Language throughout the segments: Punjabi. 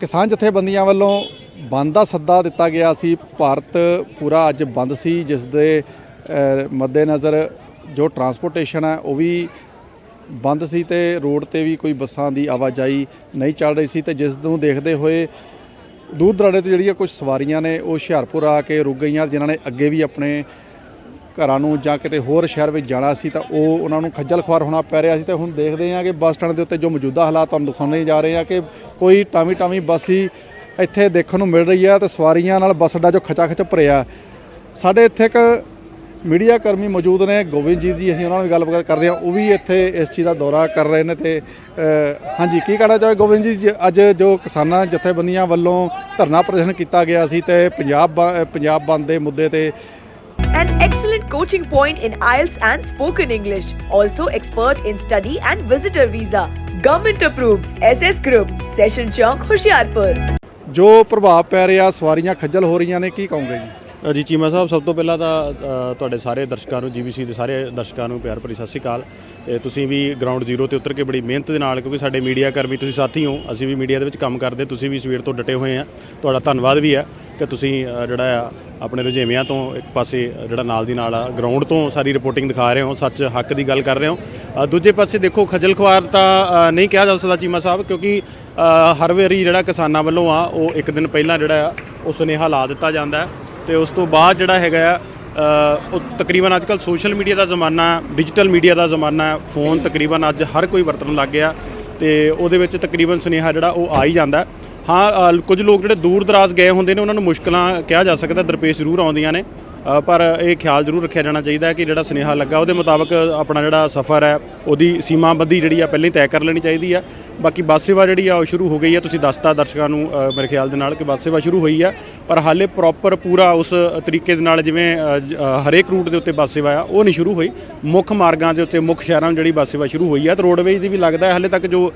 ਕਿਸਾਨ ਜਥੇਬੰਦੀਆਂ ਵੱਲੋਂ ਬੰਦ ਦਾ ਸੱਦਾ ਦਿੱਤਾ ਗਿਆ ਸੀ। ਭਾਰਤ ਪੂਰਾ ਅੱਜ ਬੰਦ ਸੀ ਜਿਸ ਦੇ ਮੱਦੇਨਜ਼ਰ ਜੋ ਟਰਾਂਸਪੋਰਟੇਸ਼ਨ ਹੈ, ਉਹ ਵੀ ਬੰਦ ਸੀ ਤੇ ਰੋਡ ਤੇ ਵੀ ਕੋਈ ਬੱਸਾਂ ਦੀ ਆਵਾਜਾਈ ਨਹੀਂ ਚੱਲ ਰਹੀ ਸੀ ਤੇ ਜਿਸ ਨੂੰ ਦੇਖਦੇ ਹੋਏ ਦੂਰ ਦਰਾਡੇ ਤੋਂ ਜਿਹੜੀਆਂ ਕੁਝ ਸਵਾਰੀਆਂ ਨੇ, ਉਹ ਹੁਸ਼ਿਆਰਪੁਰ ਆ ਕੇ ਰੁਕ ਗਈਆਂ, ਜਿਨ੍ਹਾਂ ਨੇ ਅੱਗੇ ਵੀ ਆਪਣੇ ਘਰਾਂ ਨੂੰ ਜਾਂ ਕਿਤੇ ਹੋਰ ਸ਼ਹਿਰ ਵਿੱਚ ਜਾਣਾ ਸੀ ਤਾਂ ਉਹ ਉਹਨਾਂ ਨੂੰ ਖੱਜਲ ਖੁਆਰ ਹੋਣਾ ਪੈ ਰਿਹਾ ਸੀ ਤੇ ਹੁਣ ਦੇਖਦੇ ਹਾਂ ਕਿ ਬੱਸ ਸਟੈਂਡ ਦੇ ਉੱਤੇ ਜੋ ਮੌਜੂਦਾ ਹਾਲਾਤ ਤੁਹਾਨੂੰ ਦਿਖਾਉਣੇ ਜਾ ਰਹੇ ਆ ਕਿ ਕੋਈ ਟਾਮੀ ਟਾਮੀ ਬੱਸ ਹੀ ਇੱਥੇ ਦੇਖਣ ਨੂੰ ਮਿਲ ਰਹੀ ਆ ਤੇ ਸਵਾਰੀਆਂ ਨਾਲ ਬੱਸ ਅੱਡਾ ਜੋ ਖਚਾ ਖਚ ਭਰਿਆ। ਸਾਡੇ ਇੱਥੇ ਇੱਕ ਮੀਡੀਆ ਕਰਮੀ ਮੌਜੂਦ ਨੇ ਗੋਬਿੰਦ ਜੀ ਜੀ ਅਸੀਂ ਉਹਨਾਂ ਨਾਲ ਗੱਲਬਾਤ ਕਰਦੇ ਹਾਂ। ਉਹ ਵੀ ਇੱਥੇ ਇਸ ਚੀਜ਼ ਦਾ ਦੌਰਾ ਕਰ ਰਹੇ ਨੇ ਤੇ ਹਾਂਜੀ, ਕੀ ਕਹਿਣਾ ਚਾਹੋਗੇ ਗੋਬਿੰਦ ਜੀ? ਜ- ਅੱਜ ਜੋ ਕਿਸਾਨਾਂ ਜਥੇਬੰਦੀਆਂ ਵੱਲੋਂ ਧਰਨਾ ਪ੍ਰਦਰਸ਼ਨ ਕੀਤਾ ਗਿਆ ਸੀ ਤੇ ਪੰਜਾਬ ਬ- ਪੰਜਾਬ ਬੰਦ ਦੇ ਮੁੱਦੇ ਤੇ An coaching point in IELTS and spoken English. Also expert in study and visitor visa. Government approved. SS Group. Session Chowk, Hoshiarpur. ਜੋ ਪ੍ਰਭਾਵ ਪੈ ਰਿਹਾ ਸਵਾਰੀਆਂ ਖੱਜਲ ਹੋ ਰਹੀਆਂ ਨੇ ਕੀ ਕਹੋਗੇ ਜੀ ਜੀ ਚੀਮਾ ਸਾਹਿਬ ਸਭ ਤੋਂ ਪਹਿਲਾਂ ਤਾਂ ਤੁਹਾਡੇ ਸਾਰੇ ਦਰਸ਼ਕਾਂ ਨੂੰ ਜੀਬੀਸੀ ਦੇ ਸਾਰੇ ਦਰਸ਼ਕਾਂ ਨੂੰ ਪਿਆਰ ਭਰੀ ਸਤਿ ਸ਼੍ਰੀ ਅਕਾਲ। ਤੇ ਤੁਸੀਂ ਵੀ ਗਰਾਊਂਡ ਜ਼ੀਰੋ ਤੇ ਉਤਰ ਕੇ ਬੜੀ ਮਿਹਨਤ ਦੇ ਨਾਲ ਕਿਉਂਕਿ ਸਾਡੇ ਮੀਡੀਆ ਕਰਮੀ ਤੁਸੀਂ ਸਾਥੀ ਹੋ ਅਸੀਂ ਵੀ ਮੀਡੀਆ ਦੇ ਵਿੱਚ ਕੰਮ ਕਰਦੇ ਤੁਸੀਂ ਵੀ ਸਵੇਰ ਤੋਂ ਡਟੇ ਹੋਏ ਆ। ਤੁਹਾਡਾ ਧੰਨਵਾਦ ਵੀ ਹੈ ਕਿ ਤੁਸੀਂ ਜਿਹੜਾ ਆ ਆਪਣੇ ਰੁਝੇਵਿਆਂ ਤੋਂ ਇੱਕ ਪਾਸੇ ਜਿਹੜਾ ਨਾਲ ਦੀ ਨਾਲ ਆ ਗਰਾਊਂਡ ਤੋਂ ਸਾਰੀ ਰਿਪੋਰਟਿੰਗ ਦਿਖਾ ਰਹੇ ਹੋ ਸੱਚ ਹੱਕ ਦੀ ਗੱਲ ਕਰ ਰਹੇ ਹੋ। ਦੂਜੇ ਪਾਸੇ ਦੇਖੋ ਖਜਲ ਖੁਆਰ ਤਾਂ ਨਹੀਂ ਕਿਹਾ ਜਾ ਸਕਦਾ ਚੀਮਾ ਸਾਹਿਬ ਕਿਉਂਕਿ ਅ, ਹਰ ਵਾਰੀ ਜਿਹੜਾ ਕਿਸਾਨਾਂ ਵੱਲੋਂ ਆ ਉਹ ਇੱਕ ਦਿਨ ਪਹਿਲਾਂ ਜਿਹੜਾ ਆ ਉਹ ਸੁਨੇਹਾ ਲਾ ਦਿੱਤਾ ਜਾਂਦਾ ਹੈ। ਤੇ ਉਸ ਤੋਂ ਬਾਅਦ ਜਿਹੜਾ ਹੈਗਾ ਆ ਉਹ ਤਕਰੀਬਨ ਅੱਜਕੱਲ ਸੋਸ਼ਲ ਮੀਡੀਆ ਦਾ ਜ਼ਮਾਨਾ ਡਿਜੀਟਲ ਮੀਡੀਆ ਦਾ ਜ਼ਮਾਨਾ ਫੋਨ ਤਕਰੀਬਨ ਅੱਜ ਹਰ ਕੋਈ ਵਰਤਣ ਲੱਗ ਗਿਆ ਤੇ ਉਹਦੇ ਵਿੱਚ ਤਕਰੀਬਨ ਸੁਨੇਹਾ ਜਿਹੜਾ ਉਹ ਆ ਹੀ ਜਾਂਦਾ। ਹਾਂ ਕੁਝ ਲੋਕ ਜਿਹੜੇ ਦੂਰ ਦਰਾਜ਼ ਗਏ ਹੁੰਦੇ ਨੇ, ਉਹਨਾਂ ਨੂੰ ਮੁਸ਼ਕਲਾਂ ਕਿਹਾ ਜਾ ਸਕਦਾ, ਦਰਪੇਸ਼ ਜ਼ਰੂਰ ਆਉਂਦੀਆਂ ਨੇ। ਪਰ ਇਹ ਖਿਆਲ ਜ਼ਰੂਰ ਰੱਖਿਆ ਜਾਣਾ ਚਾਹੀਦਾ ਹੈ ਕਿ ਜਿਹੜਾ ਸੁਨੇਹਾ ਲੱਗਾ, ਉਹਦੇ ਮੁਤਾਬਕ ਆਪਣਾ ਜਿਹੜਾ ਸਫ਼ਰ ਹੈ, ਉਹਦੀ ਸੀਮਾਬੰਦੀ ਜਿਹੜੀ ਆ ਪਹਿਲਾਂ ਹੀ ਤੈਅ ਕਰ ਲੈਣੀ ਚਾਹੀਦੀ ਆ। ਬਾਕੀ ਬੱਸ ਸੇਵਾ ਜਿਹੜੀ ਆ, ਉਹ ਸ਼ੁਰੂ ਹੋ ਗਈ ਹੈ ਤੁਸੀਂ ਦੱਸਤਾ ਦਰਸ਼ਕਾਂ ਨੂੰ ਮੇਰੇ ਖਿਆਲ ਦੇ ਨਾਲ ਕਿ ਬੱਸ ਸੇਵਾ ਸ਼ੁਰੂ ਹੋਈ ਹੈ ਪਰ ਹਾਲੇ ਪ੍ਰੋਪਰ ਪੂਰਾ ਉਸ ਤਰੀਕੇ ਦੇ ਨਾਲ ਜਿਵੇਂ ਹਰੇਕ ਰੂਟ ਦੇ ਉੱਤੇ ਬੱਸ ਸੇਵਾ ਆ, ਉਹ ਨਹੀਂ ਸ਼ੁਰੂ ਹੋਈ। ਮੁੱਖ ਮਾਰਗਾਂ ਦੇ ਉੱਤੇ, ਮੁੱਖ ਸ਼ਹਿਰਾਂ 'ਚ ਜਿਹੜੀ ਬੱਸ ਸੇਵਾ ਸ਼ੁਰੂ ਹੋਈ ਆ, ਤੇ ਰੋਡਵੇਜ਼ ਦੀ ਵੀ ਲੱਗਦਾ ਹੈ, ਹਾਲੇ ਤੱਕ ਜੋ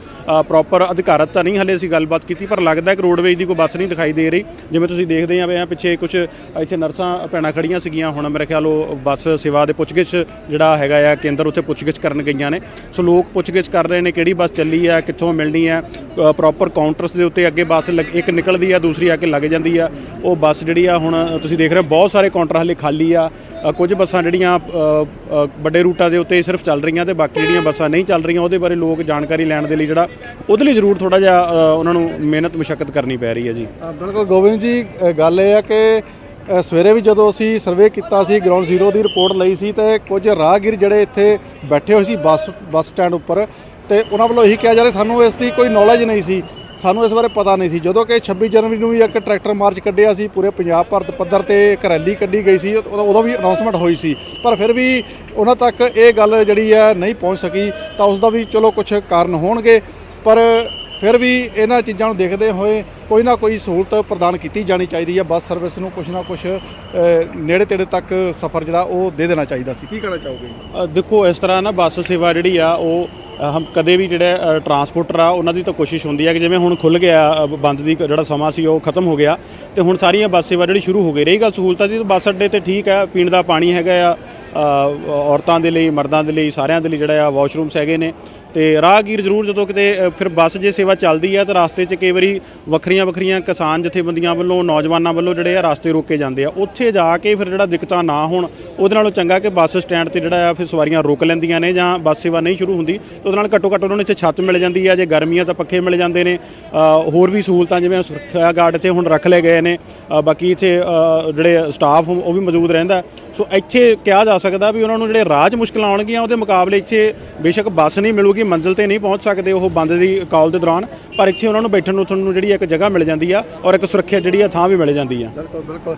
ਪ੍ਰੋਪਰ ਅਧਿਕਾਰਤ ਤਾਂ ਨਹੀਂ, ਹਾਲੇ ਅਸੀਂ ਗੱਲਬਾਤ ਕੀਤੀ, ਪਰ ਲੱਗਦਾ ਹੈ ਕਿ ਰੋਡਵੇਜ਼ ਦੀ ਕੋਈ ਬੱਸ ਨਹੀਂ ਦਿਖਾਈ ਦੇ ਰਹੀ। ਜਿਵੇਂ ਤੁਸੀਂ ਦੇਖਦੇ ਆ ਆ, ਪਿੱਛੇ ਕੁਝ ਇੱਥੇ ਨਰਸਾਂ ਭੈਣਾਂ ਖੜੀਆਂ ਸੀਗੀਆਂ, ਹੁਣ ਮੇਰੇ ਖਿਆਲ ਉਹ ਬੱਸ ਸੇਵਾ ਦੇ ਪੁੱਛਗਿੱਛ ਜਿਹੜਾ ਹੈਗਾ ਆ, ਕੇਂਦਰ ਉੱਥੇ ਪੁੱਛਗਿੱਛ ਕਰਨ ਗਈਆਂ ਨੇ। ਸੋ ਲੋਕ ਪੁੱਛਗਿੱਛ ਕਰ ਰਹੇ ਨੇ ਕਿਹੜੀ ਬੱਸ ਚੱਲੀ ਆ, ਕਿੱਥੋਂ ਮਿਲਣੀ ਆ ਪ੍ਰੋਪਰ ਕਾਊਂਟਰਸ ਦੇ ਉੱਤੇ ਅੱਗੇ ਬੱਸ ਲੱਗ- ਇੱਕ ਨਿਕਲਦੀ ਆ, ਦੂਸਰੀ ਆ ਕੇ ਲੱਗ ਜਾਂਦੀ ਆ। ਉਹ ਬੱਸ ਜਿਹੜੀ ਆ ਹੁਣ ਤੁਸੀਂ ਦੇਖ ਰਹੇ ਹੋ, ਬਹੁਤ ਸਾਰੇ ਕਾਊਂਟਰ ਹਾਲੇ ਖਾਲੀ ਆ। ਕੁਝ ਬੱਸਾਂ ਜਿਹੜੀਆਂ ਵੱਡੇ ਰੂਟਾਂ ਦੇ ਉੱਤੇ ਸਿਰਫ ਚੱਲ ਰਹੀਆਂ ਤੇ ਬਾਕੀ ਜਿਹੜੀਆਂ ਬੱਸਾਂ ਨਹੀਂ ਚੱਲ ਰਹੀਆਂ, ਉਹਦੇ ਬਾਰੇ ਲੋਕ ਜਾਣਕਾਰੀ ਲੈਣ ਦੇ ਲਈ ਜਿਹੜਾ, ਉਹਦੇ ਲਈ ਜ਼ਰੂਰ ਥੋੜਾ ਜਿਹਾ ਉਹਨਾਂ ਨੂੰ ਮਿਹਨਤ ਮੁਸ਼ਕਲ ਕਰਨੀ ਪੈ ਰਹੀ ਹੈ ਜੀ। ਬਿਲਕੁਲ ਗੋਬਿੰਦ ਜੀ ਗੱਲ ਇਹ ਹੈ ਕਿ ਸਵੇਰੇ ਵੀ ਜਦੋਂ ਅਸੀਂ ਸਰਵੇ ਕੀਤਾ ਸੀ ਗਰਾਊਂਡ ਜ਼ੀਰੋ ਦੀ ਰਿਪੋਰਟ ਲਈ ਸੀ ਤੇ ਕੁਝ ਰਾਹਗੀਰ ਜਿਹੜੇ ਇੱਥੇ ਬੈਠੇ ਹੋਏ ਸੀ ਬੱਸ ਬੱਸ ਸਟੈਂਡ ਉੱਪਰ ਤੇ ਉਹਨਾਂ ਵੱਲੋਂ ਇਹੀ ਕਿਹਾ ਜਾ ਰਿਹਾ, ਸਾਨੂੰ ਇਸ ਦੀ ਕੋਈ ਨੌਲੇਜ ਨਹੀਂ ਸੀ। ਸਾਨੂੰ ਇਸ ਬਾਰੇ ਪਤਾ ਨਹੀਂ ਸੀ। ਜਦੋਂ ਕਿ 26 ਜਨਵਰੀ ਨੂੰ ਵੀ ਇੱਕ ਟਰੈਕਟਰ ਮਾਰਚ ਕੱਢਿਆ ਸੀ, ਪੂਰੇ ਪੰਜਾਬ ਭਾਰਤ ਪੱਧਰ ਤੇ ਇੱਕ ਰੈਲੀ ਕੱਢੀ ਗਈ ਸੀ ਉਦੋਂ ਵੀ ਅਨਾਉਂਸਮੈਂਟ ਹੋਈ ਸੀ। ਪਰ ਫਿਰ ਵੀ ਉਹਨਾਂ ਤੱਕ ਇਹ ਗੱਲ ਜਿਹੜੀ ਹੈ ਨਹੀਂ ਪਹੁੰਚ ਸਕੀ, ਤਾਂ ਉਸ ਦਾ ਵੀ ਚਲੋ ਕੁਝ ਕਾਰਨ ਹੋਣਗੇ। ਪਰ ਫਿਰ ਵੀ ਇਹਨਾਂ ਚੀਜ਼ਾਂ ਨੂੰ ਦੇਖਦੇ ਹੋਏ ਕੋਈ ਨਾ ਕੋਈ ਸਹੂਲਤ ਪ੍ਰਦਾਨ ਕੀਤੀ ਜਾਣੀ ਚਾਹੀਦੀ ਹੈ। ਬੱਸ ਸਰਵਿਸ ਨੂੰ ਕੁਝ ਨਾ ਕੁਝ ਨੇੜੇ ਤੇੜੇ ਤੱਕ ਸਫ਼ਰ ਜਿਹੜਾ ਉਹ ਦੇ ਦੇਣਾ ਚਾਹੀਦਾ ਸੀ। ਕੀ ਕਹਿਣਾ ਚਾਹੋਗੇ? ਦੇਖੋ, ਇਸ ਤਰ੍ਹਾਂ ਨਾ ਬੱਸ ਸੇਵਾ ਜਿਹੜੀ ਆ, ਉਹ ਹਮ ਕਦੇ ਵੀ ਜਿਹੜੇ ਟਰਾਂਸਪੋਰਟਰ ਆ, ਉਹਨਾਂ ਦੀ ਤਾਂ ਕੋਸ਼ਿਸ਼ ਹੁੰਦੀ ਹੈ ਕਿ ਜਿਵੇਂ ਹੁਣ ਖੁੱਲ ਗਿਆ ਬੰਦ ਦੀ ਜਿਹੜਾ ਸਮਾਂ ਸੀ, ਉਹ ਖਤਮ ਹੋ ਗਿਆ, ਤੇ ਹੁਣ ਸਾਰੀਆਂ ਬੱਸ ਸੇਵਾ ਜਿਹੜੀ ਸ਼ੁਰੂ ਹੋ ਗਈ ਰਹੀ ਗੱਲ ਸਹੂਲਤਾਂ ਦੀ, ਤਾਂ ਬੱਸ ਅੱਡੇ ਤੇ ਠੀਕ ਹੈ ਪੀਣ ਦਾ ਪਾਣੀ ਹੈਗਾ ਆ ਔਰਤਾਂ ਦੇ ਲਈ, ਮਰਦਾਂ ਦੇ ਲਈ, ਸਾਰਿਆਂ ਦੇ ਲਈ ਜਿਹੜਾ ਆ, ਵਾਸ਼ਰੂਮਸ ਹੈਗੇ ਨੇ। ਤੇ ਰਾਹਗੀਰ ਜ਼ਰੂਰ ਜਦੋਂ ਕਿਤੇ ਫਿਰ ਬੱਸ ਜੇ ਸੇਵਾ ਚੱਲਦੀ ਹੈ ਤਾਂ ਰਸਤੇ 'ਚ ਕਈ ਵਾਰੀ ਵੱਖਰੀਆਂ ਵੱਖਰੀਆਂ ਕਿਸਾਨ ਜਥੇਬੰਦੀਆਂ ਵੱਲੋਂ, ਨੌਜਵਾਨਾਂ ਵੱਲੋਂ ਜਿਹੜੇ ਆ ਰਸਤੇ ਰੋਕੇ ਜਾਂਦੇ ਆ। ਉੱਥੇ ਜਾ ਕੇ ਫਿਰ ਜਿਹੜਾ ਦਿੱਕਤਾਂ ਨਾ ਹੋਣ, ਉਹਦੇ ਨਾਲੋਂ ਚੰਗਾ ਕਿ ਬੱਸ ਸਟੈਂਡ ਤੇ ਜਿਹੜਾ ਆ ਫਿਰ ਸਵਾਰੀਆਂ ਰੋਕ ਲੈਂਦੀਆਂ ਨੇ ਜਾਂ ਬੱਸ ਸੇਵਾ ਨਹੀਂ ਸ਼ੁਰੂ ਹੁੰਦੀ ਉਹਦੇ ਨਾਲ ਘੱਟੋ ਘੱਟ ਉਹਨਾਂ ਨੂੰ ਇੱਥੇ ਛੱਤ ਮਿਲ ਜਾਂਦੀ ਆ, ਜੇ ਗਰਮੀਆਂ ਤਾਂ ਪੱਖੇ ਮਿਲ ਜਾਂਦੇ ਨੇ। ਹੋਰ ਵੀ ਸਹੂਲਤਾਂ ਜਿਵੇਂ ਸੁਰੱਖਿਆ ਗਾਰਡ ਇੱਥੇ ਹੁਣ ਰੱਖ ਲਏ ਗਏ ਨੇ। ਬਾਕੀ ਇੱਥੇ ਜਿਹੜੇ ਸਟਾਫ ਉਹ ਵੀ ਮੌਜੂਦ ਰਹਿੰਦਾ। ਸੋ ਇੱਥੇ ਕਿਹਾ ਜਾ ਸਕਦਾ ਵੀ ਉਹਨਾਂ ਨੂੰ ਜਿਹੜੇ ਰਾਹ 'ਚ ਮੁਸ਼ਕਲਾਂ ਆਉਣਗੀਆਂ ਉਹਦੇ ਮੁਕਾਬਲੇ ਇੱਥੇ ਬੇਸ਼ੱਕ ਬੱਸ ਨਹੀਂ ਮਿਲੂਗੀ, ਮੰਜ਼ਿਲ ਤੇ ਨਹੀਂ ਪਹੁੰਚ ਸਕਦੇ ਉਹ ਬੰਦ ਦੀ ਕਾਲ ਦੇ ਦੌਰਾਨ, ਪਰ ਇੱਥੇ ਉਹਨਾਂ ਨੂੰ ਬੈਠਣ ਉੱਠਣ ਨੂੰ ਜਿਹੜੀ ਇੱਕ ਜਗ੍ਹਾ ਮਿਲ ਜਾਂਦੀ ਆ ਔਰ ਇੱਕ ਸੁਰੱਖਿਆ ਜਿਹੜੀ ਆ ਥਾਂ ਵੀ ਮਿਲ ਜਾਂਦੀ ਆ। ਬਿਲਕੁਲ ਬਿਲਕੁਲ।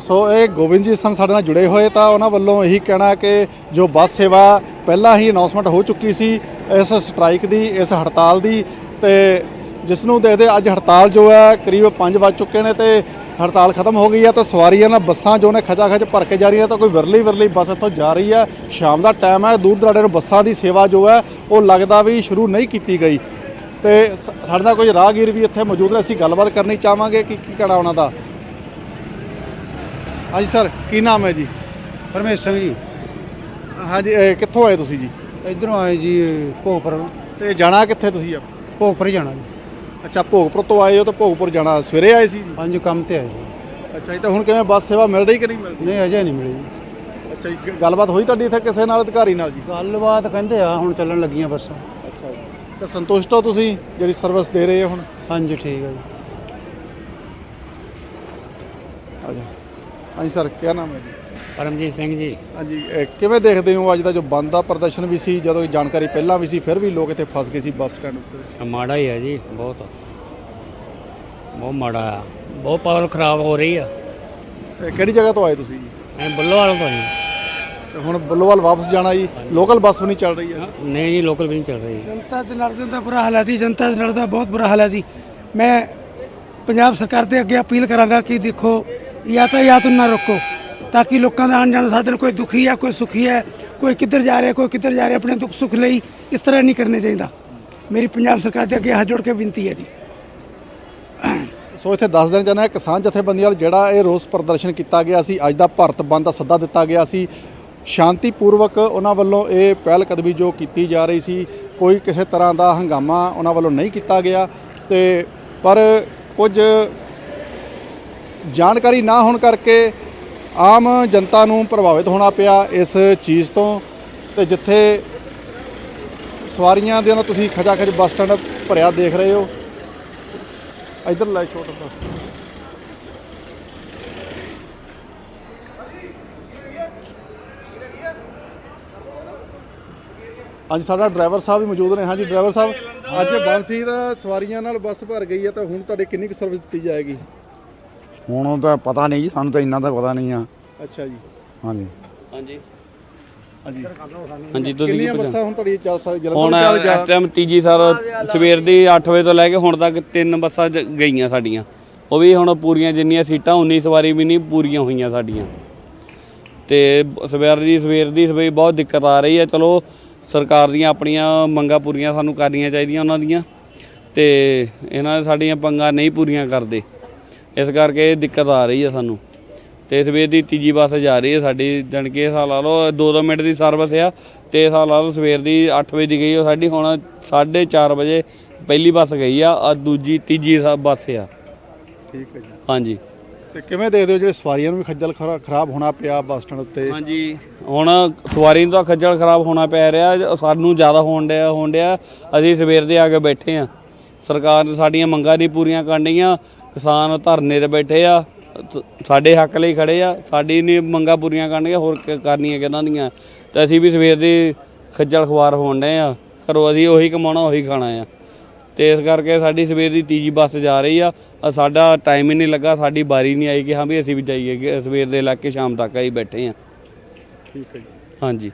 ਸੋ ਇਹ ਗੋਬਿੰਦ ਜੀ ਸਨ ਸਾਡੇ ਨਾਲ ਜੁੜੇ ਹੋਏ, ਤਾਂ ਉਹਨਾਂ ਵੱਲੋਂ ਇਹੀ ਕਹਿਣਾ ਕਿ ਜੋ ਬੱਸ ਸੇਵਾ ਪਹਿਲਾਂ ਹੀ ਅਨਾਉਂਸਮੈਂਟ ਹੋ ਚੁੱਕੀ ਸੀ ਇਸ ਸਟ੍ਰਾਈਕ ਦੀ, ਇਸ ਹੜਤਾਲ ਦੀ, ਤੇ ਜਿਸ ਨੂੰ ਦੇਖਦੇ ਅੱਜ ਹੜਤਾਲ ਜੋ ਹੈ, ਕਰੀਬ 5 ਵੱਜ ਚੁੱਕੇ ਨੇ ਤੇ ਹੜਤਾਲ ਖਤਮ ਹੋ ਗਈ ਹੈ ਤਾਂ ਸਵਾਰੀਆਂ ਨਾਲ ਬੱਸਾਂ ਜੋ ਨੇ ਖਚਾ ਖਚ ਭਰ ਕੇ ਜਾ ਰਹੀਆਂ ਤਾਂ ਕੋਈ ਵਿਰਲੀ ਵਿਰਲੀ ਬੱਸ ਇੱਥੋਂ ਜਾ ਰਹੀ ਹੈ। ਸ਼ਾਮ ਦਾ ਟਾਈਮ ਹੈ ਦੂਰ ਦਰਾਡੇ ਨੂੰ ਬੱਸਾਂ ਦੀ ਸੇਵਾ ਜੋ ਹੈ ਉਹ ਲੱਗਦਾ ਵੀ ਸ਼ੁਰੂ ਨਹੀਂ ਕੀਤੀ ਗਈ। ਤੇ ਸਾਡੇ ਨਾਲ ਕੋਈ ਰਾਹਗੀਰ ਵੀ ਇੱਥੇ ਮੌਜੂਦ ਨੇ ਅਸੀਂ ਗੱਲਬਾਤ ਕਰਨੀ ਚਾਹਾਂਗੇ ਕਿ ਕੀ ਕਹਿਣਾ ਉਹਨਾਂ ਦਾ। ਹਾਂਜੀ ਸਰ ਕੀ ਨਾਮ ਹੈ ਜੀ? ਪਰਮੇਸ਼ ਸਿੰਘ ਜੀ। ਹਾਂਜੀ ਕਿੱਥੋਂ ਆਏ ਤੁਸੀਂ ਜੀ? ਇਧਰੋਂ ਆਏ ਜੀ ਭੋਗਪੁਰ ਤੇ ਜਾਣਾ ਕਿੱਥੇ ਤੁਸੀਂ ਹੀ ਜਾਣਾ ਜੀ। ਅੱਛਾ ਭੋਗਪੁਰ ਤੋਂ ਆਏ ਹੋ ਤਾਂ ਭੋਗਪੁਰ ਜਾਣਾ ਸਵੇਰੇ ਆਏ ਸੀ? ਪੰਜ ਕੰਮ ਤੇ ਆਏ ਜੀ। ਅੱਛਾ ਜੀ ਤਾਂ ਹੁਣ ਕਿਵੇਂ ਬੱਸ ਸੇਵਾ ਮਿਲ ਰਹੀ ਕਿ ਨਹੀਂ ਮਿਲਦੀ ਨਹੀਂ ਅਜੇ ਨਹੀਂ ਮਿਲੀ ਜੀ। ਅੱਛਾ ਜੀ ਗ- ਗੱਲਬਾਤ ਹੋਈ ਤੁਹਾਡੀ ਇੱਥੇ ਕਿਸੇ ਨਾਲ ਅਧਿਕਾਰੀ ਨਾਲ ਜੀ? ਗੱਲਬਾਤ ਕਹਿੰਦੇ ਆ ਹੁਣ ਚੱਲਣ ਲੱਗੀਆਂ ਬੱਸਾਂ। ਅੱਛਾ ਜੀ। ਤਾਂ ਸੰਤੁਸ਼ਟ ਹੋ ਤੁਸੀਂ ਜਿਹੜੀ ਸਰਵਿਸ ਦੇ ਰਹੇ ਹੋ ਹੁਣ? ਹਾਂਜੀ ਠੀਕ ਹੈ ਜੀ। ਅੱਛਾ ਹਾਂਜੀ ਸਰ ਕੀ ਨਾਮ ਹੈ ਜੀ? ਪਰਮਜੀਤ ਸਿੰਘ ਜੀ। ਹਾਂਜੀ ਇਹ ਕਿਵੇਂ ਦੇਖਦੇ ਹੋ ਅੱਜ ਦਾ ਜੋ ਬੰਦ ਦਾ ਪ੍ਰਦਰਸ਼ਨ ਵੀ ਸੀ ਜਦੋਂ ਇਹ ਜਾਣਕਾਰੀ ਪਹਿਲਾਂ ਵੀ ਸੀ ਫਿਰ ਵੀ ਲੋਕ ਇੱਥੇ ਫਸ ਗਏ ਸੀ ਬੱਸ ਸਟੈਂਡ ਉੱਤੇ? ਮਾੜਾ ਹੀ ਹੈ ਜੀ ਬਹੁਤ। ਬਹੁਤ ਮਾੜਾ ਆ। ਬਹੁਤ ਪਾਵਰ ਖਰਾਬ ਹੋ ਰਹੀ ਆ। ਇਹ ਕਿਹੜੀ ਜਗ੍ਹਾ ਤੋਂ ਆਏ ਤੁਸੀਂ ਜੀ? ਐ ਬੱਲੋਵਾਲ ਤੋਂ ਜੀ। ਤੇ ਹੁਣ ਬੱਲੋਵਾਲ ਵਾਪਸ ਜਾਣਾ ਜੀ? ਲੋਕਲ ਬੱਸ ਵੀ ਨਹੀਂ ਚੱਲ ਰਹੀ ਹੈ? ਨਹੀਂ ਜੀ ਲੋਕਲ ਵੀ ਨਹੀਂ ਚੱਲ ਰਹੀ। ਜਨਤਾ ਦੇ ਨਾਲ ਦਾ ਬੁਰਾ ਹਾਲ ਹੈ ਜੀ ਜਨਤਾ ਦੇ ਨਾਲ ਦਾ ਬਹੁਤ ਬੁਰਾ ਹਾਲ ਹੈ ਜੀ। ਮੈਂ ਪੰਜਾਬ ਸਰਕਾਰ ਦੇ ਅੱਗੇ ਅਪੀਲ ਕਰਾਂਗਾ ਕਿ ਦੇਖੋ ਯਾਤਾਯਾਤ ਨੂੰ ਨਾ ਰੋਕੋ ਤਾਂ ਕਿ ਲੋਕਾਂ ਦਾ ਆਉਣ ਜਾਣ ਸਾਧਨ ਕੋਈ ਦੁਖੀ ਹੈ, ਕੋਈ ਸੁਖੀ ਹੈ, ਕੋਈ ਕਿੱਧਰ ਜਾ ਰਿਹਾ, ਕੋਈ ਕਿੱਧਰ ਜਾ ਰਿਹਾ, ਆਪਣੇ ਦੁੱਖ ਸੁੱਖ ਲਈ ਇਸ ਤਰ੍ਹਾਂ ਨਹੀਂ ਕਰਨੇ ਚਾਹੀਦਾ। ਮੇਰੀ ਪੰਜਾਬ ਸਰਕਾਰ ਦੇ ਅੱਗੇ ਹੱਥ ਜੋੜ ਕੇ ਬੇਨਤੀ ਹੈ ਜੀ। ਸੋ ਇੱਥੇ ਦੱਸ ਦੇਣਾ ਚਾਹੁੰਦਾ ਹਾਂ, ਕਿਸਾਨ ਜਥੇਬੰਦੀਆਂ ਵੱਲ ਜਿਹੜਾ ਇਹ ਰੋਸ ਪ੍ਰਦਰਸ਼ਨ ਕੀਤਾ ਗਿਆ ਸੀ, ਅੱਜ ਦਾ ਭਾਰਤ ਬੰਦ ਦਾ ਸੱਦਾ ਦਿੱਤਾ ਗਿਆ ਸੀ। ਸ਼ਾਂਤੀਪੂਰਵਕ ਉਹਨਾਂ ਵੱਲੋਂ ਇਹ ਪਹਿਲ ਕਦਮੀ ਜੋ ਕੀਤੀ ਜਾ ਰਹੀ ਸੀ, ਕੋਈ ਕਿਸੇ ਤਰ੍ਹਾਂ ਦਾ ਹੰਗਾਮਾ ਉਹਨਾਂ ਵੱਲੋਂ ਨਹੀਂ ਕੀਤਾ ਗਿਆ। ਤੇ ਪਰ ਕੁਝ ਜਾਣਕਾਰੀ ਨਾ ਹੋਣ ਕਰਕੇ ਆਮ ਜਨਤਾ ਨੂੰ ਪ੍ਰਭਾਵਿਤ ਹੋਣਾ ਪਿਆ ਇਸ ਚੀਜ਼ ਤੋਂ ਤੇ ਜਿੱਥੇ ਸਵਾਰੀਆਂ ਦੇ ਨਾਲ ਤੁਸੀਂ ਖਜਾ ਖਜ ਬੱਸ ਸਟੈਂਡ ਭਰਿਆ ਦੇਖ ਰਹੇ ਹੋ। ਇਧਰ ਲੈ ਛੋਟਾ ਬੱਸ। ਅੱਜ ਸਾਡਾ ਡਰਾਈਵਰ ਸਾਹਿਬ ਵੀ ਮੌਜੂਦ ਨੇ। ਹਾਂਜੀ, ਡਰਾਈਵਰ ਸਾਹਿਬ, ਅੱਜ ਬੰਸੀ ਦਾ ਸਵਾਰੀਆਂ ਨਾਲ ਬੱਸ ਭਰ ਗਈ ਹੈ ਤਾਂ ਹੁਣ ਤੁਹਾਡੇ ਕਿੰਨੀ ਕੁ ਸਰਵਿਸ ਦਿੱਤੀ ਜਾਏਗੀ? ਹੁਣ ਤਾਂ ਪਤਾ ਨਹੀਂ ਜੀ ਸਾਨੂੰ ਤਾਂ ਇੰਨਾ ਤਾਂ ਪਤਾ ਨਹੀਂ ਆ। ਅੱਛਾ ਜੀ। ਹਾਂਜੀ। ਹਾਂਜੀ। ਹਾਂਜੀ। ਹਾਂਜੀ ਤੁਸੀਂ ਕਿੰਨੀਆਂ ਕੀ ਪੁੱਛਣਾ? ਬੱਸਾਂ ਹੁਣ ਤੁਹਾਡੀ ਚੱਲ ਸਕਦੀਆਂ ਹੁਣ ਜਲੰਧਰ ਇਸ ਟਾਈਮ ਤੀਜੀ ਸਰ ਸਵੇਰ ਦੀ 8 ਵਜੇ ਤੋਂ ਲੈ ਕੇ ਹੁਣ ਤੱਕ ਤਿੰਨ ਬੱਸਾਂ ਜ- ਗਈਆਂ ਸਾਡੀਆਂ। ਉਹ ਵੀ ਹੁਣ ਪੂਰੀਆਂ ਜਿੰਨੀਆਂ ਸੀਟਾਂ 19 ਸਵਾਰੀ ਵੀ ਨਹੀਂ ਪੂਰੀਆਂ ਹੋਈਆਂ ਸਾਡੀਆਂ। ਤੇ ਬ- ਸਵੇਰ ਦੀ ਸਵੇਰ ਦੀ ਸਵੇਰ ਬਹੁਤ ਦਿੱਕਤ ਆ ਰਹੀ ਹੈ। ਚਲੋ ਸਰਕਾਰ ਦੀਆਂ ਆਪਣੀਆਂ ਮੰਗਾਂ ਪੂਰੀਆਂ ਸਾਨੂੰ ਕਰਨੀਆਂ ਚਾਹੀਦੀਆਂ ਉਹਨਾਂ ਦੀਆਂ। ਤੇ ਇਹਨਾਂ ਨੇ ਸਾਡੀਆਂ ਪੰਗਾਂ ਨਹੀਂ ਪੂਰੀਆਂ ਕਰਦੇ। ਇਸ ਕਰਕੇ ਇਹ ਦਿੱਕਤ ਆ ਰਹੀ ਹੈ ਸਾਨੂੰ। ਤੇ ਸਵੇਰ ਦੀ ਤੀਜੀ ਬੱਸ ਜਾ ਰਹੀ ਹੈ ਸਾਡੀ ਜਾਣੀ ਕਿ ਇਹ ਸਾਲ ਲਾ ਲਓ 2-2 ਮਿੰਟ ਦੀ ਸਰਵਿਸ ਆ ਤੇ ਇਹ ਸਾਲ ਲਾ ਲਓ ਸਵੇਰ ਦੀ 8 ਵਜੇ ਦੀ ਗਈ ਉਹ ਸਾਡੀ ਹੁਣ 4:30 ਵਜੇ ਪਹਿਲੀ ਬੱਸ ਗਈ ਆ ਆ ਦੂਜੀ ਤੀਜੀ ਬੱਸ ਆ। ਠੀਕ ਹੈ ਜੀ। ਹਾਂਜੀ। ਤੇ ਕਿਵੇਂ ਦੇਖਦੇ ਹੋ ਜਿਹੜੇ ਸਵਾਰੀਆਂ ਨੂੰ ਵੀ ਖੱਜਲ ਖਰਾ- ਖਰਾਬ ਹੋਣਾ ਪਿਆ ਬੱਸ ਸਟੈਂਡ ਉੱਤੇ? ਹਾਂਜੀ ਹੁਣ ਸਵਾਰੀ ਨੂੰ ਤਾਂ ਖੱਜਲ ਖਰਾਬ ਹੋਣਾ ਪੈ ਰਿਹਾ ਸਾਨੂੰ ਜ਼ਿਆਦਾ ਹੋਣ ਡਿਆ ਹੋਣ ਡਿਆ ਅਸੀਂ ਸਵੇਰ ਦੇ ਆ ਕੇ ਬੈਠੇ ਆ। ਸਰਕਾਰ ਨੇ ਸਾਡੀਆਂ ਮੰਗਾਂ ਨਹੀਂ ਪੂਰੀਆਂ ਕਰਨੀਆਂ ਕਿਸਾਨ ਧਰਨੇ ਤੇ ਬੈਠੇ ਆ ਸਾਡੇ ਹੱਕ ਲਈ ਖੜੇ ਆ ਸਾਡੀ ਨਹੀਂ ਮੰਗਾਂ ਪੂਰੀਆਂ ਕਰਨਗੇ ਹੋਰ ਕਰਨੀਆਂ ਕਿਹਨਾਂ ਦੀਆਂ? ਤੇ ਅਸੀਂ ਵੀ ਸਵੇਰ ਦੀ ਖੱਜਲ ਖਵਾਰ ਹੋਣ ਡਏ ਆ ਘਰੋਂ ਅਸੀਂ ਉਹੀ ਕਮਾਉਣਾ ਉਹੀ ਖਾਣਾ ਆ। ਤੇ ਇਸ ਕਰਕੇ ਸਾਡੀ ਸਵੇਰ ਦੀ ਤੀਜੀ ਬੱਸ ਜਾ ਰਹੀ ਆ ਸਾਡਾ ਟਾਈਮ ਹੀ ਨਹੀਂ ਲੱਗਾ ਸਾਡੀ ਬਾਰੀ ਨਹੀਂ ਆਈ ਕਿ ਹਾਂ ਵੀ ਅਸੀਂ ਵੀ ਜਾਈਏ ਕਿ ਸਵੇਰ ਦੇ ਲੱਗ ਕੇ ਸ਼ਾਮ ਤੱਕ ਅਸੀਂ ਬੈਠੇ ਆ। ਠੀਕ ਹੈ ਜੀ। ਹਾਂਜੀ।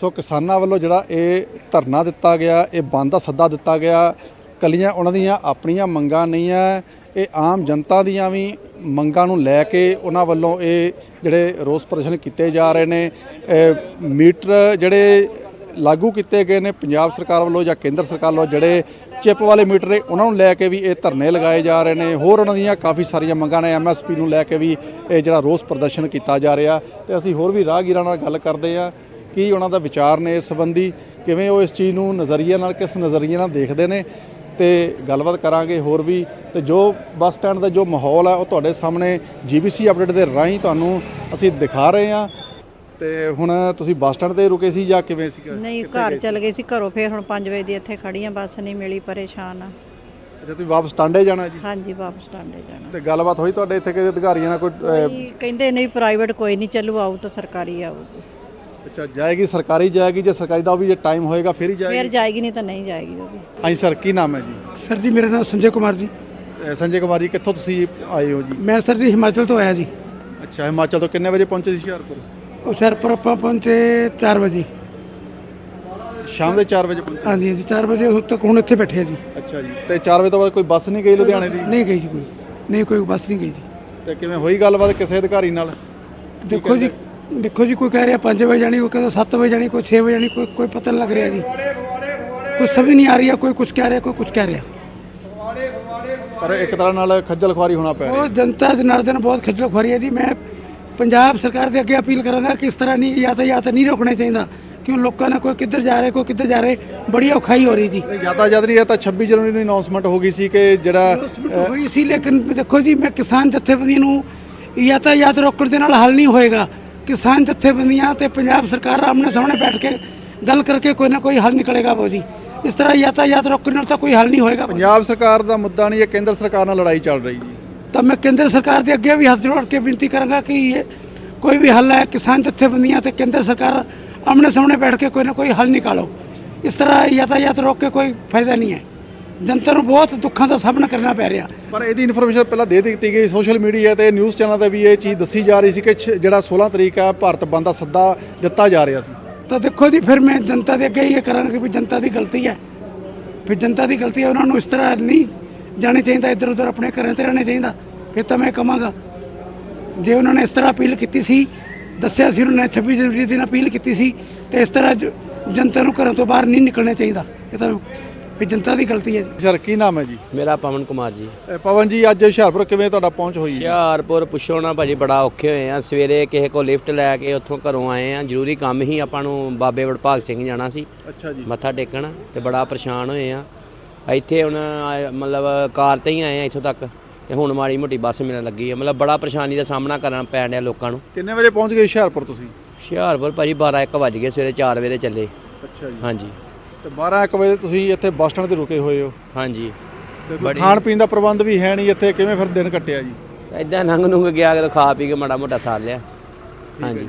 ਸੋ ਕਿਸਾਨਾਂ ਵੱਲੋਂ ਜਿਹੜਾ ਇਹ ਧਰਨਾ ਦਿੱਤਾ ਗਿਆ ਇਹ ਬੰਦ ਦਾ ਸੱਦਾ ਦਿੱਤਾ ਗਿਆ ਕੱਲੀਆਂ ਉਹਨਾਂ ਦੀਆਂ ਆਪਣੀਆਂ ਮੰਗਾਂ ਨਹੀਂ ਹੈ। ਇਹ ਆਮ ਜਨਤਾ ਦੀਆਂ ਵੀ ਮੰਗਾਂ ਨੂੰ ਲੈ ਕੇ ਉਹਨਾਂ ਵੱਲੋਂ ਇਹ ਜਿਹੜੇ ਰੋਸ ਪ੍ਰਦਰਸ਼ਨ ਕੀਤੇ ਜਾ ਰਹੇ ਨੇ। ਮੀਟਰ ਜਿਹੜੇ ਲਾਗੂ ਕੀਤੇ ਗਏ ਨੇ ਪੰਜਾਬ ਸਰਕਾਰ ਵੱਲੋਂ ਜਾਂ ਕੇਂਦਰ ਸਰਕਾਰ ਵੱਲੋਂ ਜਿਹੜੇ ਚਿਪ ਵਾਲੇ ਮੀਟਰ ਨੇ, ਉਹਨਾਂ ਨੂੰ ਲੈ ਕੇ ਵੀ ਇਹ ਧਰਨੇ ਲਗਾਏ ਜਾ ਰਹੇ ਨੇ। ਹੋਰ ਉਹਨਾਂ ਦੀਆਂ ਕਾਫੀ ਸਾਰੀਆਂ ਮੰਗਾਂ ਨੇ ਐਮਐਸਪੀ ਨੂੰ ਲੈ ਕੇ ਵੀ ਇਹ ਜਿਹੜਾ ਰੋਸ ਪ੍ਰਦਰਸ਼ਨ ਕੀਤਾ ਜਾ ਰਿਹਾ। ਤੇ ਅਸੀਂ ਹੋਰ ਵੀ ਰਾਹਗੀਰਾਂ ਨਾਲ ਗੱਲ ਕਰਦੇ ਆ ਕੀ ਉਹਨਾਂ ਦਾ ਵਿਚਾਰ ਨੇ ਇਸ ਸੰਬੰਧੀ, ਕਿਵੇਂ ਉਹ ਇਸ ਚੀਜ਼ ਨੂੰ ਨਜ਼ਰੀਏ ਨਾਲ, ਕਿਸ ਨਜ਼ਰੀਏ ਨਾਲ ਦੇਖਦੇ ਨੇ। ਤੇ ਗੱਲਬਾਤ ਕਰਾਂਗੇ ਹੋਰ ਵੀ ਤੇ ਜੋ ਬੱਸ ਸਟੈਂਡ ਦਾ ਜੋ ਮਾਹੌਲ ਹੈ ਉਹ ਤੁਹਾਡੇ ਸਾਹਮਣੇ ਜੀਬੀਸੀ ਅਪਡੇਟ ਦੇ ਰਾਹੀਂ ਤੁਹਾਨੂੰ ਅਸੀਂ ਦਿਖਾ ਰਹੇ ਹਾਂ। ਤੇ ਹੁਣ ਤੁਸੀਂ ਬੱਸ ਸਟੈਂਡ ਤੇ ਰੁਕੇ ਸੀ ਜਾਂ ਕਿਵੇਂ ਸੀਗਾ ਨਹੀਂ ਘਰ? ਚਲ ਗਏ ਸੀ ਘਰੋਂ ਫੇਰ ਹੁਣ 5 ਵਜੇ ਦੀ ਇੱਥੇ ਖੜੀ ਆ ਬੱਸ ਨਹੀਂ ਮਿਲੀ ਪਰੇਸ਼ਾਨ ਆ ਅੱਛਾ ਤੁਸੀਂ ਵਾਪਸ ਟਾਂਡੇ ਜਾਣਾ ਜੀ? ਹਾਂਜੀ ਵਾਪਸ ਟਾਂਡੇ ਜਾਣਾ। ਤੇ ਗੱਲਬਾਤ ਹੋਈ ਤੁਹਾਡੇ ਇੱਥੇ ਕਿਸੇ ਅਧਿਕਾਰੀਆਂ ਨਾਲ ਕੋਈ ਅਹ, ਕਹਿੰਦੇ ਨਹੀਂ ਪ੍ਰਾਈਵੇਟ ਕੋਈ ਨਹੀਂ ਚੱਲੂ ਆਊ ਤਾਂ ਸਰਕਾਰੀ ਆਊਗੀ। ਅੱਛਾ ਜਾਏਗੀ ਸਰਕਾਰੀ ਜਾਏਗੀ ਜੇ ਸਰਕਾਰੀ ਦਾ ਵੀ ਜੇ ਟਾਈਮ ਹੋਏਗਾ ਫਿਰ ਹੀ ਫੇਰ ਜਾਏਗੀ? ਜਾਏਗੀ ਨਹੀਂ ਤਾਂ ਨਹੀਂ ਜਾਏਗੀ ਉਹ ਵੀ। ਹਾਂਜੀ ਸਰ ਕੀ ਨਾਮ ਹੈ ਜੀ? ਸਰ ਜੀ ਮੇਰਾ ਨਾਮ ਸੰਜੇ ਕੁਮਾਰ ਜੀ। ਅਹ, ਸੰਜੇ ਕੁਮਾਰ ਜੀ ਕਿੱਥੋਂ ਤੁਸੀਂ ਆਏ ਹੋ ਜੀ? ਮੈਂ ਸਰ ਜੀ ਹਿਮਾਚਲ ਤੋਂ ਆਇਆ ਜੀ। ਅੱਛਾ ਹਿਮਾਚਲ ਤੋਂ ਕਿੰਨੇ ਵਜੇ ਪਹੁੰਚੇ ਸੀ ਹੁਸ਼ਿਆਰਪੁਰ? ਹੁਸ਼ਿਆਰਪੁਰ ਆਪਾਂ ਪਹੁੰਚੇ 4 ਵਜੇ। ਸ਼ਾਮ ਦੇ 4 ਵਜੇ ਪਹੁੰਚੇ? ਹਾਂਜੀ ਹਾਂਜੀ 4 ਵਜੇ ਹੁਣ ਤੱਕ ਹੁਣ ਇੱਥੇ ਬੈਠੇ ਆ ਜੀ। ਅੱਛਾ ਜੀ ਤੇ 4 ਵਜੇ ਤੋਂ ਬਾਅਦ ਕੋਈ ਬੱਸ ਨਹੀਂ ਗਈ ਲੁਧਿਆਣੇ ਦੀ? ਨਹੀਂ ਗਈ ਜੀ ਕੋਈ। ਨਹੀਂ ਕੋਈ ਬੱਸ ਨਹੀਂ ਗਈ ਜੀ। ਤੇ ਕਿਵੇਂ ਹੋਈ ਗੱਲਬਾਤ ਕਿਸੇ ਅਧਿਕਾਰੀ ਨਾਲ? ਦੇਖੋ ਜੀ ਦੇਖੋ ਜੀ ਕੋਈ ਕਹਿ ਰਿਹਾ 5 ਵਜੇ ਜਾਣੀ ਕੋਈ ਕਹਿੰਦਾ 7 ਵਜੇ ਜਾਣੀ ਕੋਈ 6 ਵਜੇ ਜਾਣੀ ਕੋਈ ਕੋਈ ਪਤਾ ਨਹੀਂ ਲੱਗ ਰਿਹਾ ਜੀ। ਕੋਈ ਸਮਝ ਨਹੀਂ ਆ ਰਹੀ ਹੈ ਕੋਈ ਕੁਝ ਕਹਿ ਰਿਹਾ ਕੋਈ ਕੁਝ ਕਹਿ ਰਿਹਾ। ਪਰ ਇੱਕ ਤਰ੍ਹਾਂ ਨਾਲ ਖੱਜਲ ਖੁਆਰੀ ਹੋਣਾ ਪੈ ਰਿਹਾ। ਉਹ ਜਨਤਾ ਦੇ ਨਾਲ ਦਿਨ ਬਹੁਤ ਖੱਜਲ ਖੁਆਰੀ ਹੈ ਜੀ। ਮੈਂ ਪੰਜਾਬ ਸਰਕਾਰ ਦੇ ਅੱਗੇ ਅਪੀਲ ਕਰਾਂਗਾ ਕਿ ਇਸ ਤਰ੍ਹਾਂ ਨਹੀਂ ਯਾਤਾਯਾਤ ਨਹੀਂ ਰੋਕਣਾ ਚਾਹੀਦਾ। ਕਿਉਂ ਲੋਕਾਂ ਨੇ ਕੋਈ ਕਿੱਧਰ ਜਾ ਰਹੇ ਕੋਈ ਕਿੱਧਰ ਜਾ ਰਹੇ ਬੜੀ ਔਖਾਈ ਹੋ ਰਹੀ ਸੀ ਯਾਤਾਯਾਤ ਨਹੀਂ ਇਹ ਤਾਂ 26 ਜਨਵਰੀ ਨੂੰ ਅਨਾਉਂਸਮੈਂਟ ਹੋ ਗਈ ਸੀ ਕਿ ਜਿਹੜਾ ਹੋਈ ਸੀ ਲੇਕਿਨ ਦੇਖੋ ਜੀ ਮੈਂ ਕਿਸਾਨ ਜਥੇਬੰਦੀਆਂ ਨੂੰ ਯਾਤਾਯਾਤ ਰੋਕਣ ਦੇ ਨਾਲ ਹੱਲ ਨਹੀਂ ਹੋਏਗਾ। ਕਿਸਾਨ ਜਥੇਬੰਦੀਆਂ ਤੇ ਪੰਜਾਬ ਸਰਕਾਰ ਆਮਣੇ ਸਾਹਮਣੇ ਬੈਠ ਕੇ ਗੱਲ ਕਰਕੇ ਕੋਈ ਨਾ ਕੋਈ ਹੱਲ ਨਿਕਲੇਗਾ ਬੋ ਜੀ ਇਸ ਤਰ੍ਹਾਂ ਯਾਤਾਯਾਤ ਰੋਕਣ ਨਾਲ ਤਾਂ ਕੋਈ ਹੱਲ ਨਹੀਂ ਹੋਏਗਾ। ਪੰਜਾਬ ਸਰਕਾਰ ਦਾ ਮੁੱਦਾ ਨਹੀਂ ਇਹ ਕੇਂਦਰ ਸਰਕਾਰ ਨਾਲ ਲੜਾਈ ਚੱਲ ਰਹੀ ਜੀ ਤਾਂ ਮੈਂ ਕੇਂਦਰ ਸਰਕਾਰ ਦੇ ਅੱਗੇ ਵੀ ਹੱਥ ਜੋੜ ਕੇ ਬੇਨਤੀ ਕਰਾਂਗਾ ਕਿ ਇਹ ਕੋਈ ਵੀ ਹੱਲ ਹੈ ਕਿਸਾਨ ਜਥੇਬੰਦੀਆਂ ਤੇ ਕੇਂਦਰ ਸਰਕਾਰ ਆਮਣੇ ਸਾਹਮਣੇ ਬੈਠ ਕੇ ਕੋਈ ਨਾ ਕੋਈ ਹੱਲ ਨਿਕਾਲੋ। ਇਸ ਤਰ੍ਹਾਂ ਯਾਤਾਯਾਤ ਰੋਕ ਕੇ ਕੋਈ ਫਾਇਦਾ ਨਹੀਂ ਹੈ। ਜਨਤਾ ਨੂੰ ਬਹੁਤ ਦੁੱਖਾਂ ਦਾ ਸਾਹਮਣਾ ਕਰਨਾ ਪੈ ਰਿਹਾ। ਪਰ ਇਹਦੀ ਇਨਫੋਰਮੇਸ਼ਨ ਪਹਿਲਾਂ ਦੇ ਦਿੱਤੀ ਗਈ ਸੋਸ਼ਲ ਮੀਡੀਆ ਤੇ ਨਿਊਜ਼ ਚੈਨਲ ਤੇ ਵੀ ਇਹ ਚੀਜ਼ ਦੱਸੀ ਜਾ ਰਹੀ ਸੀ ਕਿ ਜਿਹੜਾ 16 ਤਰੀਕ ਹੈ ਭਾਰਤ ਬੰਦ ਦਾ ਸੱਦਾ ਦਿੱਤਾ ਜਾ ਰਿਹਾ ਸੀ। ਤਾਂ ਦੇਖੋ ਜੀ ਫਿਰ ਮੈਂ ਜਨਤਾ ਦੇ ਅੱਗੇ ਇਹ ਕਰਾਂਗਾ ਕਿ ਵੀ ਜਨਤਾ ਦੀ ਗਲਤੀ ਹੈ। ਫਿਰ ਜਨਤਾ ਦੀ ਗਲਤੀ ਹੈ ਉਹਨਾਂ ਨੂੰ ਇਸ ਤਰ੍ਹਾਂ ਨਹੀਂ ਜਾਣੇ ਚਾਹੀਦਾ ਇੱਧਰ ਉੱਧਰ ਆਪਣੇ ਘਰਾਂ ਤੇ ਰਹਿਣਾ ਚਾਹੀਦਾ। ਫਿਰ ਤਾਂ ਮੈਂ ਕਹਾਂਗਾ ਜੇ ਉਹਨਾਂ ਨੇ ਇਸ ਤਰ੍ਹਾਂ ਅਪੀਲ ਕੀਤੀ ਸੀ ਦੱਸਿਆ ਸੀ ਉਹਨਾਂ ਨੇ 26 ਜਨਵਰੀ ਦਿਨ ਅਪੀਲ ਕੀਤੀ ਸੀ ਤੇ ਇਸ ਤਰ੍ਹਾਂ ਜਨਤਾ ਨੂੰ ਘਰਾਂ ਤੋਂ ਬਾਹਰ ਨਹੀਂ ਨਿਕਲਣਾ ਚਾਹੀਦਾ। ਇਹ ਤਾਂ ਫਿਰ ਜਨਤਾ ਦੀ ਗਲਤੀ ਹੈ ਜੀ। ਸਰ ਕੀ ਨਾਮ ਹੈ ਜੀ? ਮੇਰਾ ਪਵਨ ਕੁਮਾਰ ਜੀ। ਅ, ਪਵਨ ਜੀ ਅੱਜ ਹੁਸ਼ਿਆਰਪੁਰ ਕਿਵੇਂ ਤੁਹਾਡਾ ਪਹੁੰਚ ਹੋਈ ਹੈ? ਹੁਸ਼ਿਆਰਪੁਰ ਪੁੱਛੋ ਨਾ ਭਾਜੀ ਬੜਾ ਔਖੇ ਹੋਏ ਆ। ਸਵੇਰੇ ਕਿਸੇ ਕੋ ਲਿਫਟ ਲੈ ਕੇ ਉੱਥੋਂ ਘਰੋਂ ਆਏ ਆ। ਜ਼ਰੂਰੀ ਕੰਮ ਹੀ ਆਪਾਂ ਨੂੰ ਬਾਬੇ ਵਡਭਾਗ ਸਿੰਘ ਜਾਣਾ ਸੀ। ਅੱਛਾ ਜੀ। ਮੱਥਾ ਟੇਕਣ ਤੇ ਬੜਾ ਪਰੇਸ਼ਾਨ ਹੋਏ ਆ। ਇੱਥੇ ਹੁਣ ਆਏ- ਮਤਲਬ ਕਾਰ ਤੇ ਹੀ ਆਏ ਆ ਇੱਥੋਂ ਤੱਕ। ਤੇ ਹੁਣ ਮਾੜੀ ਮੋਟੀ ਬੱਸ ਮਿਲਣ ਲੱਗੀ ਆ। ਮਤਲਬ ਬੜਾ ਪਰੇਸ਼ਾਨੀ ਦਾ ਸਾਹਮਣਾ ਕਰਨਾ ਪੈਣ ਡਿਆ ਲੋਕਾਂ ਨੂੰ। ਕਿੰਨੇ ਵਜੇ ਪਹੁੰਚ ਗਏ ਹੁਸ਼ਿਆਰਪੁਰ ਤੁਸੀਂ? ਹੁਸ਼ਿਆਰਪੁਰ ਭਾਜੀ 12 1 ਵਜ ਗਏ ਸਵੇਰੇ 4 ਵਜੇ ਚੱਲੇ। ਅੱਛਾ ਜੀ। ਹਾਂਜੀ। ਤੇ 12 1 ਵਜੇ ਤੁਸੀਂ ਇੱਥੇ ਬੱਸ ਸਟੈਂਡ ਤੇ ਰੁਕੇ ਹੋਏ ਹੋ। ਹਾਂਜੀ। ਤੇ ਕੋਈ ਬੜੀ- ਖਾਣ ਪੀਣ ਦਾ ਪ੍ਰਬੰਧ ਵੀ ਹੈ ਨਹੀਂ ਇੱਥੇ ਕਿਵੇਂ ਫਿਰ ਦਿਨ ਕੱਟਿਆ ਜੀ? ਇਦਾਂ ਨੰਗ ਨੂੰਗ ਗਿਆ ਕਿ ਖਾ ਪੀ ਕੇ ਮਾੜਾ ਮੋਟਾ ਸਾਰ ਲਿਆ। ਹਾਂਜੀ।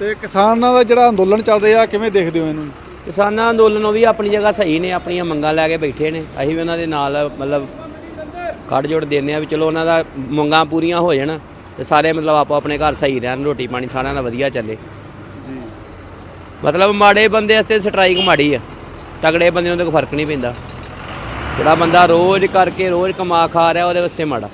ਤੇ ਕਿਸਾਨਾਂ ਦਾ ਜਿਹੜਾ ਅੰਦੋਲਨ ਚੱਲ ਰਿਹਾ ਕਿਵੇਂ ਦੇਖਦੇ ਹੋ ਇਹਨੂੰ? ਕਿਸਾਨਾਂ ਅੰਦੋਲਨ ਉਹ ਵੀ ਆਪਣੀ ਜਗ੍ਹਾ ਸਹੀ ਨੇ ਆਪਣੀਆਂ ਮੰਗਾਂ ਲੈ ਕੇ ਬੈਠੇ ਨੇ। ਅਸੀਂ ਵੀ ਉਹਨਾਂ ਦੇ ਨਾਲ ਮਤਲਬ ਕੱਢ ਜੋੜ ਦਿੰਦੇ ਆ ਵੀ ਚਲੋ ਉਹਨਾਂ ਦਾ ਮੰਗਾਂ ਪੂਰੀਆਂ ਹੋ ਜਾਣ ਤੇ ਸਾਰੇ ਮਤਲਬ ਆਪੋ ਆਪਣੇ ਘਰ ਸਹੀ ਰਹਿਣ ਰੋਟੀ ਪਾਣੀ ਸਾਰਿਆਂ ਦਾ ਵਧੀਆ ਚੱਲੇ। ਮਤਲਬ ਮਾੜੇ ਬੰਦੇ ਵਾਸਤੇ ਸਟ੍ਰਾਈਕ ਮਾੜੀ ਆ। ਤਗੜੇ ਬੰਦੇ ਨੂੰ ਤਾਂ ਕੋਈ ਫ਼ਰਕ ਨਹੀਂ ਪੈਂਦਾ। ਜਿਹੜਾ ਬੰਦਾ ਰੋਜ਼ ਕਰਕੇ ਰੋਜ਼ ਕਮਾ ਖਾ ਰਿਹਾ, ਉਹਦੇ ਵਾਸਤੇ ਮਾੜਾ।